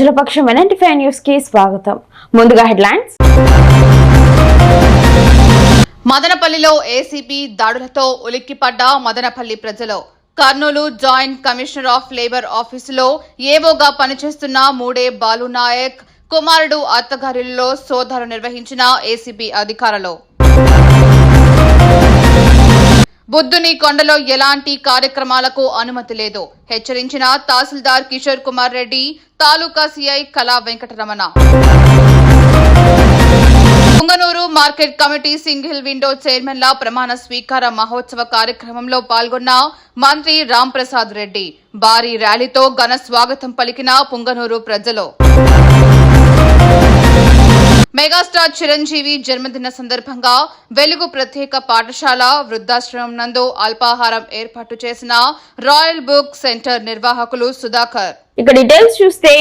ప్రజల పక్షం ఎన్ఎన్టీఫై న్యూస్కి స్వాగతం. ముందుగా హెడ్లైన్స్. మదనపల్లిలో ఏసీబీ దాడులతో ఉలిక్కిపడ్డ మదనపల్లి ప్రజలు. Kurnool joint commissioner of labour ఆఫీసులో ఏవోగా పనిచేస్తున్న మూడే బాలు నాయక్ కుమారుడు అత్తగారిలో సోదాలు నిర్వహించిన ఏసీబీ అధికారులు. బుద్ధుని కొండలో ఎలాంటి కార్యక్రమాలకు అనుమతి లేదు. హెచ్చరించిన tahsildar Kishore Kumar Reddy taluka CI Kala Venkataramana. Punganur market committee single window చైర్మన్ల ప్రమాణ స్వీకార మహోత్సవ కార్యక్రమంలో పాల్గొన్న మంత్రి రాంప్రసాద్ రెడ్డి. భారీ ర్యాలీతో ఘన స్వాగతం పలికిన పుంగనూరు ప్రజలు. మెగాస్టార్ చిరంజీవి జన్మదిన సందర్భంగా వెలుగు ప్రత్యేక పాఠశాల వృద్ధాశ్రమం నందు అల్పాహారం ఏర్పాటు చేసిన రాయల్ బుక్ సెంటర్ నిర్వాహకులు సుధాకర్. ఇక డీటెయిల్స్ చూస్తే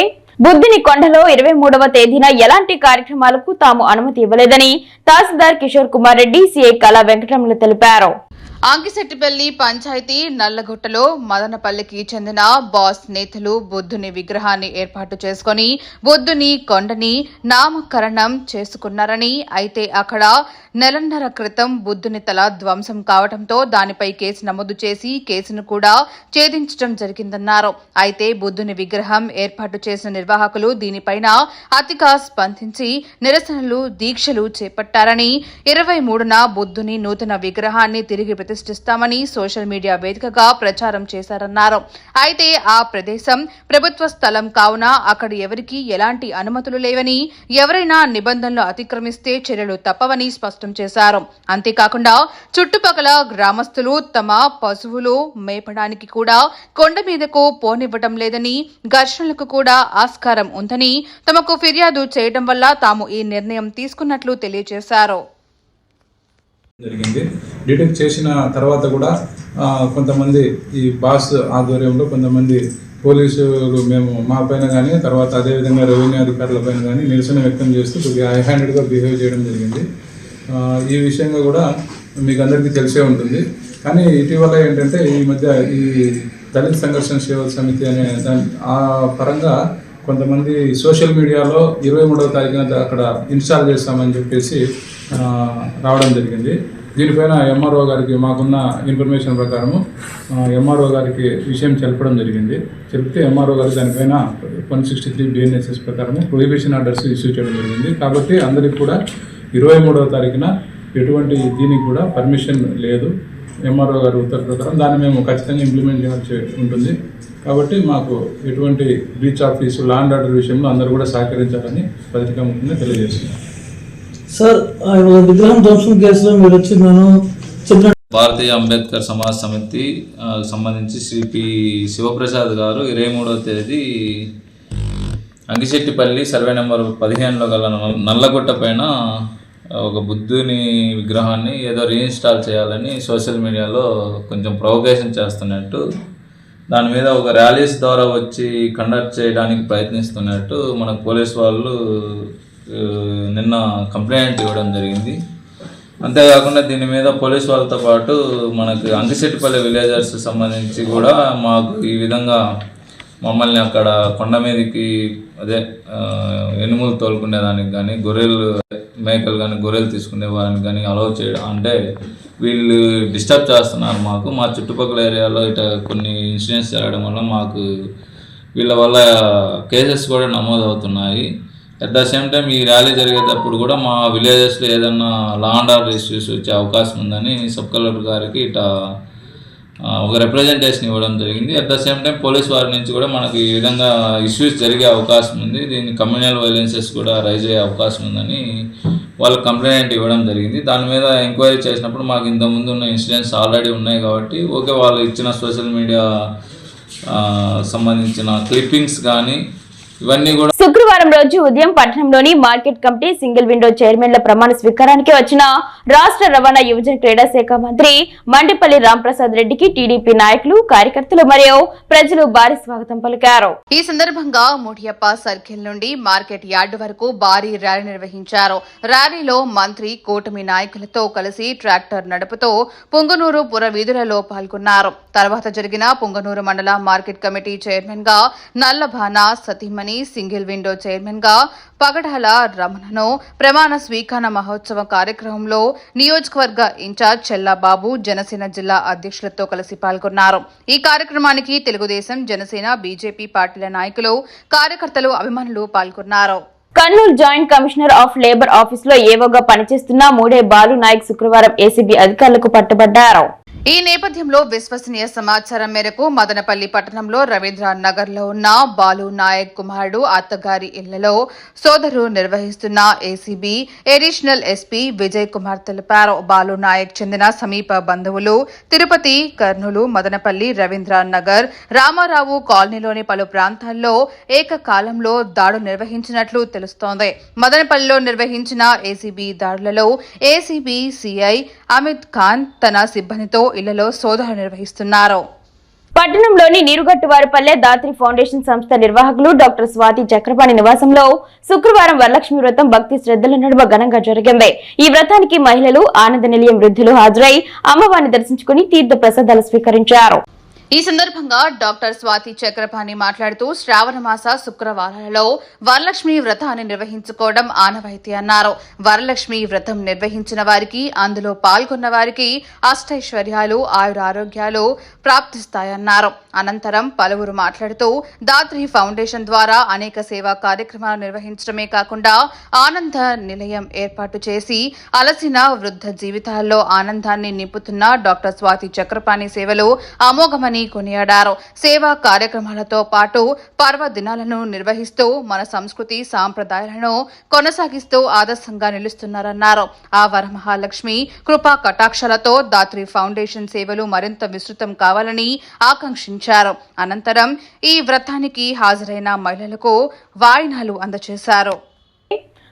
బుద్ధిని కొండలో ఇరవై మూడవ తేదీన ఎలాంటి కార్యక్రమాలకు తాము అనుమతి ఇవ్వలేదని తహసీల్దార్ కిషోర్ కుమార్ రెడ్డి సిఐ కళా వెంకటరమణ తెలిపారు. అంకిశెట్టిపల్లి పంచాయతీ నల్లగొట్టలో మదనపల్లికి చెందిన బాస్ నేతలు బుద్ధుని విగ్రహాన్ని ఏర్పాటు చేసుకుని బుద్ధుని కొండని నామకరణం చేసుకున్నారని అయితే అక్కడ నెలన్నర క్రితం బుద్ధుని తల ధ్వంసం కావడంతో దానిపై కేసు నమోదు చేసి కేసును కూడా ఛేదించడం జరిగిందన్నారు. అయితే బుద్ధుని విగ్రహం ఏర్పాటు చేసిన నిర్వాహకులు దీనిపైన అతిగా స్పందించి నిరసనలు దీక్షలు చేపట్టారని ఇరవై మూడున బుద్ధుని నూతన విగ్రహాన్ని తిరిగి ప్రతిష్ఠిస్తామని సోషల్ మీడియా వేదికగా ప్రచారం చేశారన్నారు. అయితే ఆ ప్రదేశం ప్రభుత్వ స్థలం కావున అక్కడ ఎవరికీ ఎలాంటి అనుమతులు లేవని ఎవరైనా నిబంధనలు అతిక్రమిస్తే చర్యలు తప్పవని స్పష్టం చేశారు. అంతేకాకుండా చుట్టుపక్కల గ్రామస్తులు తమ పశువులు మేపడానికి కూడా కొండ మీదకు పోనివ్వటం లేదని ఘర్షణలకు కూడా ఆస్కారం ఉందని తమకు ఫిర్యాదు చేయడం వల్ల తాము ఈ నిర్ణయం తీసుకున్నట్లు తెలియజేశారు. జరిగింది. డిటెక్ట్ చేసిన తర్వాత కూడా కొంతమంది ఈ బాస్ ఆధ్వర్యంలో కొంతమంది పోలీసులు మేము మా పైన కానీ తర్వాత అదేవిధంగా రెవెన్యూ అధికారుల పైన కానీ నిరసన వ్యక్తం చేస్తూ కొద్దిగా హై హ్యాండెడ్గా బిహేవ్ చేయడం జరిగింది. ఈ విషయంగా కూడా మీకు అందరికీ తెలిసే ఉంటుంది. కానీ ఇటీవల ఏంటంటే ఈ మధ్య ఈ దళిత సంఘర్షణ సేవల సమితి అనే దాని ఆ పరంగా కొంతమంది సోషల్ మీడియాలో ఇరవై మూడవ తారీఖున అక్కడ ఇన్స్టాల్ చేస్తామని చెప్పేసి రావడం జరిగింది. దీనిపైన ఎంఆర్ఓ గారికి మాకున్న ఇన్ఫర్మేషన్ ప్రకారము ఎంఆర్ఓ గారికి విషయం తెలపడం జరిగింది. చెప్తే ఎంఆర్ఓ గారు దానిపైన వన్ సిక్స్టీ త్రీ బిఎన్ఎస్ఎస్ ప్రకారము ప్రొహిబిషన్ ఆర్డర్స్ ఇష్యూ చేయడం జరిగింది. కాబట్టి అందరికి కూడా ఇరవై మూడవ తారీఖున ఎటువంటి దీనికి కూడా పర్మిషన్ లేదు. ఎంఆర్ఓ గారి ఉత్తర్వు ప్రకారం దాన్ని మేము ఖచ్చితంగా ఇంప్లిమెంట్ చేయాల్సి ఉంటుంది. కాబట్టి మాకు ఎటువంటి బ్రీచ్ ఆఫీసు ల్యాండ్ ఆర్డర్ విషయంలో అందరూ కూడా సహకరించాలని పత్రికాముఖంగా తెలియజేస్తున్నాం. సార్ విగ్రహం ధ్వంసం కేసులో మీరు వచ్చి నేను చెప్పిన భారతీయ అంబేద్కర్ సమాజ్ సమితి సంబంధించి శ్రీ పి శివప్రసాద్ గారు ఇరవై మూడవ తేదీ అంగిశెట్టిపల్లి సర్వే నెంబర్ పదిహేనులో గల నల్లగొట్ట పైన ఒక బుద్ధుని విగ్రహాన్ని ఏదో రీఇన్స్టాల్ చేయాలని సోషల్ మీడియాలో కొంచెం ప్రొవకేషన్ చేస్తున్నట్టు దాని మీద ఒక ర్యాలీస్ ద్వారా వచ్చి కండక్ట్ చేయడానికి ప్రయత్నిస్తున్నట్టు మన పోలీస్ వాళ్ళు నిన్న కంప్లైంట్ ఇవ్వడం జరిగింది. అంతేకాకుండా దీని మీద పోలీస్ వాళ్ళతో పాటు మనకు అంకిశెట్టిపల్లి విలేజర్స్ సంబంధించి కూడా మాకు ఈ విధంగా మమ్మల్ని అక్కడ కొండ మీదకి అదే ఎనుములు తోలుకునే దానికి కానీ గొర్రెలు మేకలు కానీ గొర్రెలు తీసుకునే వారికి కానీ అలౌ చేయడం అంటే వీళ్ళు డిస్టర్బ్ చేస్తున్నారు మాకు. మా చుట్టుపక్కల ఏరియాలో ఇట కొన్ని ఇన్సిడెంట్స్ జరగడం వల్ల మాకు వీళ్ళ వల్ల కేసెస్ కూడా నమోదు అవుతున్నాయి అట్ ద సేమ్ టైం ఈ ర్యాలీ జరిగేటప్పుడు కూడా మా విలేజెస్లో ఏదన్నా లా అండ్ ఆర్డర్ ఇష్యూస్ వచ్చే అవకాశం ఉందని సబ్ కలెక్టర్ గారికి ఇట ఒక రిప్రజెంటేషన్ ఇవ్వడం జరిగింది. At the same time police వారి నుంచి కూడా మనకి ఈ విధంగా ఇష్యూస్ జరిగే అవకాశం ఉంది. దీని కమ్యూనల్ వైలెన్సెస్ కూడా రైజ్ అయ్యే అవకాశం ఉందని వాళ్ళ కంప్లైంట్ ఇవ్వడం జరిగింది. దాని మీద ఎంక్వైరీ చేసినప్పుడు మాకు ఇంతకుముందు ఉన్న ఇన్సిడెంట్స్ ఆల్రెడీ ఉన్నాయి కాబట్టి ఓకే వాళ్ళు ఇచ్చిన సోషల్ మీడియా సంబంధించిన క్లిప్పింగ్స్ కానీ ఇవన్నీ కూడా శుక్రవారం రోజు ఉదయం పట్టణంలోని మార్కెట్ కమిటీ సింగిల్ విండో చైర్మన్ల ప్రమాణ స్వీకారానికి వచ్చిన రాష్ట్ర రవాణా యువజన క్రీడా శాఖ మంత్రి మండిపల్లి రాంప్రసాద్ రెడ్డికి టీడీపీ నాయకులు కార్యకర్తలు మరియు ప్రజలు భారీ స్వాగతం పలికారు. ఈ సందర్భంగా ముఠియప్ప సర్కిల్ నుండి మార్కెట్ యార్డు వరకు భారీ ర్యాలీ నిర్వహించారు. ర్యాలీలో మంత్రి కూటమి నాయకులతో కలిసి ట్రాక్టర్ నడుపుతూ పుంగనూరు పుర వీధులలో పాల్గొన్నారు. తర్వాత జరిగిన పుంగనూరు మండల మార్కెట్ కమిటీ చైర్మన్గా నల్లభాన సతీమణి సింగిల్ విండో చైర్మన్గా పగడాల రమణను ప్రమాణ స్వీకరణ మహోత్సవ కార్యక్రమంలో నియోజకవర్గ ఇన్ఛార్జ్ చెల్లాబాబు జనసేన జిల్లా అధ్యక్షులతో కలిసి పాల్గొన్నారు. ఈ కార్యక్రమానికి తెలుగుదేశం జనసేన బీజేపీ పార్టీల నాయకులు కార్యకర్తలు అభిమానులు పాల్గొన్నారు. Kurnool joint commissioner of labour ఆఫీస్లో ఏవోగా పనిచేస్తున్న మూడే బాలు నాయక్ శుక్రవారం ఏసీబీ అధికారులకు పట్టుబడ్డారు. ఈ నేపథ్యంలో విశ్వసనీయ సమాచారం మేరకు మదనపల్లి పట్టణంలో రవీంద్ర నగర్లో ఉన్న బాలు నాయక్ కుమారుడు అత్తగారి ఇళ్ళలో సోదరు నిర్వహిస్తున్న ACB additional SP Vijay Kumar తెలిపారు. బాలు నాయక్ చెందిన సమీప బంధువులు తిరుపతి కర్నూలు మదనపల్లి రవీంద్ర నగర్ రామారావు కాలనీలోని పలు ప్రాంతాల్లో ఏకకాలంలో దాడులు నిర్వహించినట్లు తెలుస్తోంది. మదనపల్లిలో నిర్వహించిన ఏసీబీ దాడులలో ఏసీబీ సీఐ అమిత్ ఖాన్ తన సిబ్బందితో ఇళ్ళలో శోధన నిర్వహిస్తున్నారు. పట్టణంలోని నీరుగట్టువారిపల్లె దాత్రి ఫౌండేషన్ సంస్థ నిర్వాహకులు డాక్టర్ స్వాతి చక్రపాణి నివాసంలో శుక్రవారం వరలక్ష్మి వ్రతం భక్తి శ్రద్ధల నడుమ ఘనంగా జరిగింది. ఈ వ్రతానికి మహిళలు ఆనంద నిలయం వృద్ధులు హాజరై అమ్మవారిని దర్శించుకుని తీర్థ ప్రసాదాలు స్వీకరించారు. ఈ సందర్భంగా డాక్టర్ స్వాతి చక్రపాణి మాట్లాడుతూ శ్రావణమాస శుక్రవారాలలో వరలక్ష్మి వ్రతాన్ని నిర్వహించుకోవడం ఆనవాయితీ అన్నారు. వరలక్ష్మి వ్రతం నిర్వహించిన వారికి అందులో పాల్గొన్న వారికి అష్టైశ్వర్యాలు ఆయురారోగ్యాలు ప్రాప్తిస్తాయన్నారు. అనంతరం పలువురు మాట్లాడుతూ దాత్రి ఫౌండేషన్ ద్వారా అనేక సేవా కార్యక్రమాలు నిర్వహించడమే కాకుండా ఆనంద నిలయం ఏర్పాటు చేసి అలసిన వృద్ధ జీవితాల్లో ఆనందాన్ని నింపుతున్న డాక్టర్ స్వాతి చక్రపాణి సేవలు అమోఘమని కొనియాడారు. సేవా కార్యక్రమాలతో పాటు పర్వదినాలను నిర్వహిస్తూ మన సంస్కృతి సాంప్రదాయాలను కొనసాగిస్తూ ఆదర్శంగా నిలుస్తున్నారన్నారు. ఆ వరమహాలక్ష్మి కృపా కటాక్షలతో దాత్రి ఫౌండేషన్ సేవలు మరింత విస్తృతం కావాలని ఆకాంక్షించారు. అనంతరం ఈ వ్రతానికి హాజరైన మహిళలకు వాయినాలు అందజేశారు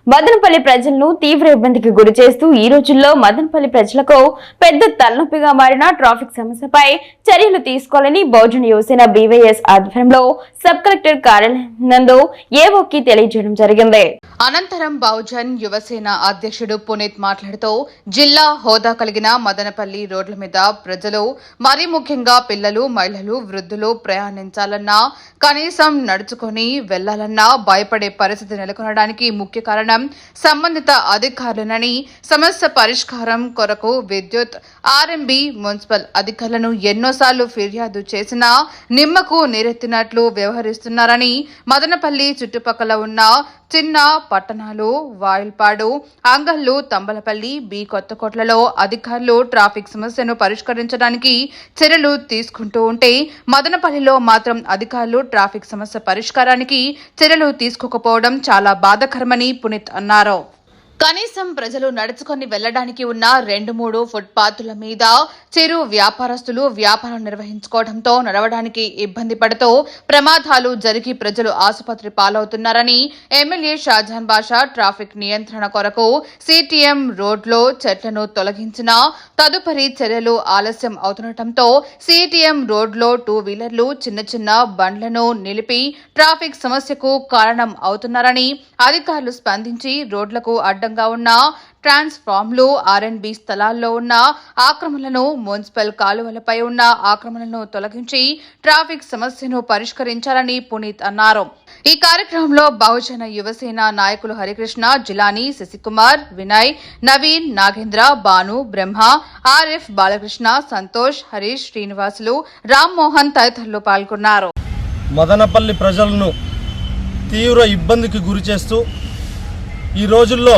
మదనపల్లి ప్రజలను తీవ్ర ఇబ్బందికి గురి చేస్తూ ఈ రోజుల్లో మదనపల్లి ప్రజలకు పెద్ద తలనొప్పిగా మారిన ట్రాఫిక్ సమస్యపై చర్యలు తీసుకోవాలని బహుజన యువసేన బీవైఎస్ ఆధ్వర్యంలో సబ్ కలెక్టర్ కార్యాలయం నందు ఏవోకి తెలియజేయడం జరిగింది. అనంతరం బహుజన్ యువసేన అధ్యక్షుడు పునీత్ మాట్లాడుతూ జిల్లా హోదా కలిగిన మదనపల్లి రోడ్ల మీద ప్రజలు మరీ ముఖ్యంగా పిల్లలు మహిళలు వృద్ధులు ప్రయాణించాలన్నా కనీసం నడుచుకొని వెళ్ళాలన్నా భయపడే పరిస్థితి నెలకొనడానికి ముఖ్య కారణం సంబంధిత అధికారులనని సమస్య పరిష్కారం కొరకు విద్యుత్ ఆర్ఎంబి మున్సిపల్ అధికారులను ఎన్నోసార్లు ఫిర్యాదు చేసినా నిమ్మకు నీరెత్తినట్లు వ్యవహరిస్తున్నారని మదనపల్లి చుట్టుపక్కల ఉన్న చిన్న పట్టణాలు వాయిల్పాడు అంగళ్ళు తంబలపల్లి బి కొత్తకోట్లలో అధికారులు ట్రాఫిక్ సమస్యను పరిష్కరించడానికి చర్యలు తీసుకుంటూ ఉంటే మదనపల్లిలో మాత్రం అధికారులు ట్రాఫిక్ సమస్య పరిష్కారానికి చర్యలు తీసుకోకపోవడం చాలా బాధాకరమని పునీత్ అన్నారు కనీసం ప్రజలు నడుచుకొని వెళ్ళడానికి ఉన్న రెండు మూడు ఫుట్పాత్ల మీద చిరు వ్యాపారస్తులు వ్యాపారం నిర్వహించుకోవడంతో నడవడానికి ఇబ్బంది పడుతూ ప్రమాదాలు జరిగి ప్రజలు ఆసుపత్రి పాలవుతున్నారని ఎమ్మెల్యే షాజహాన్ బాషా ట్రాఫిక్ నియంత్రణ కొరకు సిటిఎం రోడ్లో చెట్లను తొలగించిన తదుపరి చర్యలు ఆలస్యం అవుతుండటంతో సిటిఎం రోడ్లో టూ వీలర్లు చిన్న చిన్న బండ్లను నిలిపి ట్రాఫిక్ సమస్యకు కారణం అవుతున్నారని అధికారులు స్పందించి రోడ్లకు అడ్డ అడ్డంగా ఉన్న ట్రాన్స్ఫార్మ్లు ఆర్ఎండ్బి స్థలాల్లో ఉన్న ఆక్రమణలను మున్సిపల్ కాలువలపై ఉన్న ఆక్రమణలను తొలగించి ట్రాఫిక్ సమస్యను పరిష్కరించాలని పునీత్ అన్నారు. ఈ కార్యక్రమంలో బహుజన యువసేన నాయకులు హరికృష్ణ జిలాని శశికుమార్ వినయ్ నవీన్ నాగేంద్ర భాను బ్రహ్మ ఆర్ఎఫ్ బాలకృష్ణ సంతోష్ హరీష్ శ్రీనివాసులు రామ్మోహన్ తదితరులు పాల్గొన్నారు. మదనపల్లి ప్రజలను తీవ్ర ఇబ్బందికి గురి చేస్తూ ఈ రోజుల్లో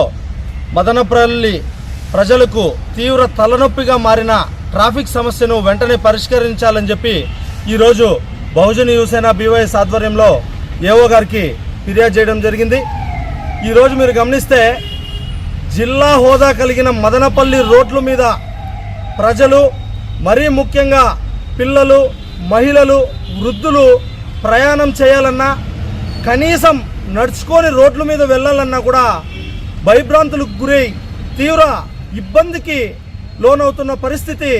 మదనపల్లి ప్రజలకు తీవ్ర తలనొప్పిగా మారిన ట్రాఫిక్ సమస్యను వెంటనే పరిష్కరించాలని చెప్పి ఈరోజు బహుజన యువసేన బీవైఎస్ ఆధ్వర్యంలో ఏఓ గారికి ఫిర్యాదు చేయడం జరిగింది. ఈరోజు మీరు గమనిస్తే జిల్లా హోదా కలిగిన మదనపల్లి రోడ్ల మీద ప్రజలు మరీ ముఖ్యంగా పిల్లలు మహిళలు వృద్ధులు ప్రయాణం చేయాలన్నా కనీసం నడుచుకొని రోడ్ల మీద వెళ్ళాలన్నా కూడా భయభ్రాంతులకు గురై తీవ్ర ఇబ్బందికి లోనవుతున్న పరిస్థితి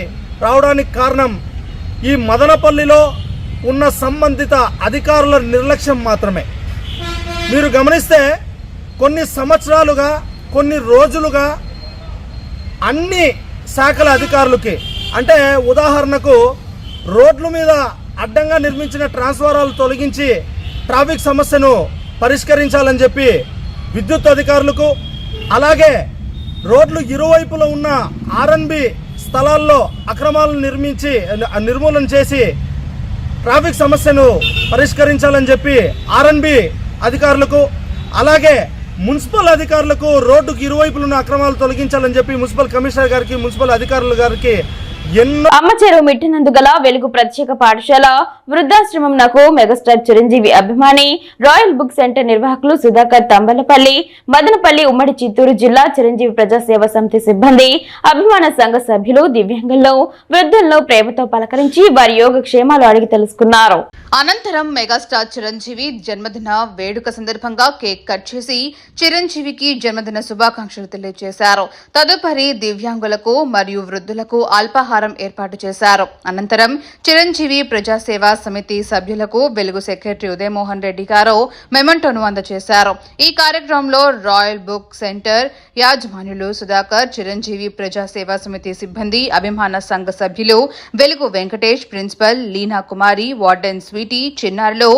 రావడానికి కారణం ఈ మదనపల్లిలో ఉన్న సంబంధిత అధికారుల నిర్లక్ష్యం మాత్రమే. మీరు గమనిస్తే కొన్ని సంవత్సరాలుగా కొన్ని రోజులుగా అన్ని శాఖల అధికారులకి అంటే ఉదాహరణకు రోడ్ల మీద అడ్డంగా నిర్మించిన ట్రాన్స్ఫారాలు తొలగించి ట్రాఫిక్ సమస్యను పరిష్కరించాలని చెప్పి విద్యుత్ అధికారులకు అలాగే రోడ్లు ఇరువైపులో ఉన్న ఆర్ఎన్బి స్థలాల్లో అక్రమాలను నిర్మించి నిర్మూలన చేసి ట్రాఫిక్ సమస్యను పరిష్కరించాలని చెప్పి ఆర్ఎన్బి అధికారులకు అలాగే మున్సిపల్ అధికారులకు రోడ్డుకు ఇరువైపులు ఉన్న అక్రమాలు తొలగించాలని చెప్పి మున్సిపల్ కమిషనర్ గారికి మున్సిపల్ అధికారుల గారికి అమ్మ చెరువు మిట్టినందు గల వెలుగు ప్రత్యేక పాఠశాల వృద్ధాశ్రమం నాకు మెగాస్టార్ చిరంజీవి అభిమాని రాయల్ బుక్ సెంటర్ నిర్వాహకులు సుధాకర్ తంబలపల్లి మదనపల్లి ఉమ్మడి చిత్తూరు జిల్లా చిరంజీవి ప్రజాసేవ సమితి సిబ్బంది అభిమాన సంఘ సభ్యులు దివ్యాంగులను వృద్ధులను ప్రేమతో పలకరించి వారి యోగక్షేమాలు అడిగి తెలుసుకున్నారు. అనంతరం మెగాస్టార్ చిరంజీవి జన్మదిన వేడుక సందర్భంగా కేక్ కట్ చేసి చిరంజీవికి జన్మదిన శుభాకాంక్షలు తెలియజేశారు. తదుపరి దివ్యాంగులకు మరియు వృద్ధులకు అల్పాహారం ఏర్పాటు చేశారు. అనంతరం చిరంజీవి ప్రజాసేవా సమితి సభ్యులకు వెలుగు సెక్రటరీ ఉదయమోహన్ రెడ్డి గారు మెమెంటోను అందజేశారు. ఈ కార్యక్రమంలో రాయల్ బుక్ సెంటర్ యాజమానులు సుధాకర్ చిరంజీవి ప్రజాసేవా సమితి సిబ్బంది అభిమాన సంఘ సభ్యులు వెలుగు వెంకటేష్ ప్రిన్సిపల్ లీనా కుమారి వార్డెన్ స్వీటీ చిన్నారులు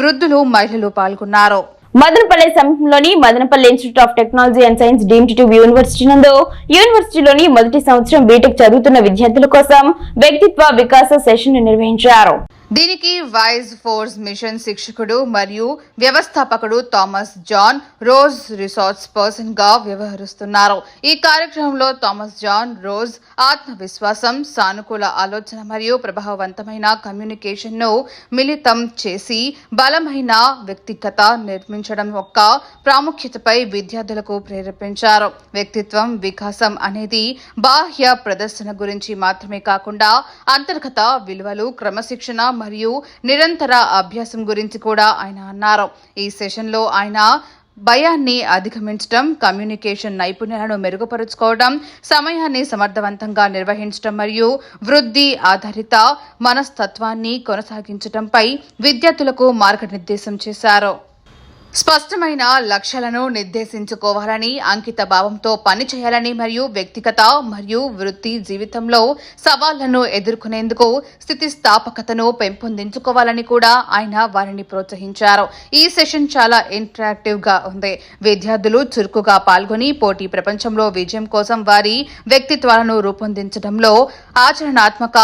వృద్ధులు మహిళలు పాల్గొన్నారు. మదనపల్లి సమీపంలోని Madanapalli institute of technology and science deemed to university నందు యూనివర్సిటీలోని మొదటి సంవత్సరం బీటెక్ చదువుతున్న విద్యార్థుల కోసం వ్యక్తిత్వ వికాస సెషన్ నిర్వహించారు. దీనికి వైజ్ ఫోర్స్ మిషన్ శిక్షకుడు మరియు వ్యవస్థాపకుడు థామస్ జాన్ రోజ్ రిసార్ట్స్ పర్సన్గా వ్యవహరిస్తున్నారు. ఈ కార్యక్రమంలో థామస్ జాన్ రోజ్ ఆత్మవిశ్వాసం సానుకూల ఆలోచన మరియు ప్రభావవంతమైన కమ్యూనికేషన్ను మిళితం చేసి బలమైన వ్యక్తిగత నిర్మించడం యొక్క ప్రాముఖ్యతపై విద్యార్థులకు ప్రేరేపించారు. వ్యక్తిత్వం వికాసం అనేది బాహ్య ప్రదర్శన గురించి మాత్రమే కాకుండా అంతర్గత విలువలు క్రమశిక్షణ మరియు నిరంతర అభ్యాసం గురించి కూడా ఆయన అన్నారు. ఈ సెషన్లో ఆయన భయాన్ని అధిగమించడం కమ్యూనికేషన్ నైపుణ్యాలను మెరుగుపరుచుకోవడం సమయాన్ని సమర్థవంతంగా నిర్వహించడం మరియు వృద్ధి ఆధారిత మనస్తత్వాన్ని కొనసాగించడంపై విద్యార్థులకు మార్గనిర్దేశం చేశారు. స్పష్టమైన లక్ష్యాలను నిర్దేశించుకోవాలని అంకిత భావంతో పనిచేయాలని మరియు వ్యక్తిగత మరియు వృత్తి జీవితంలో సవాళ్ళను ఎదుర్కొనేందుకు స్థితిస్థాపకతను పెంపొందించుకోవాలని కూడా ఆయన వారిని ప్రోత్సహించారు. ఈ సెషన్ చాలా ఇంటరాక్టివ్గా ఉంది. విద్యార్థులు చురుకుగా పాల్గొని పోటీ ప్రపంచంలో విజయం కోసం వారి వ్యక్తిత్వాలను రూపొందించడంలో ఆచరణాత్మక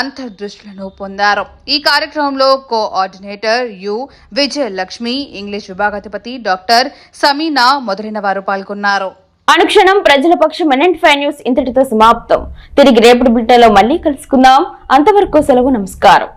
అంతర్దృష్టులను పొందారు. ఈ కార్యక్రమంలో కోఆర్డినేటర్ యు. విజయలక్ష్మి ఇంగ్లీష్ విభాగం విభాగాధిపతి డాక్టర్ సమీనా మొదలైన వారు పాల్గొన్నారు. అనుక్షణం ప్రజల పక్షం ఎన్ఎంటీ ఫైవ్ న్యూస్ ఇంతటితో సమాప్తం. తిరిగి రేపటి బిడ్డలో మళ్ళీ కలుసుకుందాం. అంతవరకు సెలవు నమస్కారం.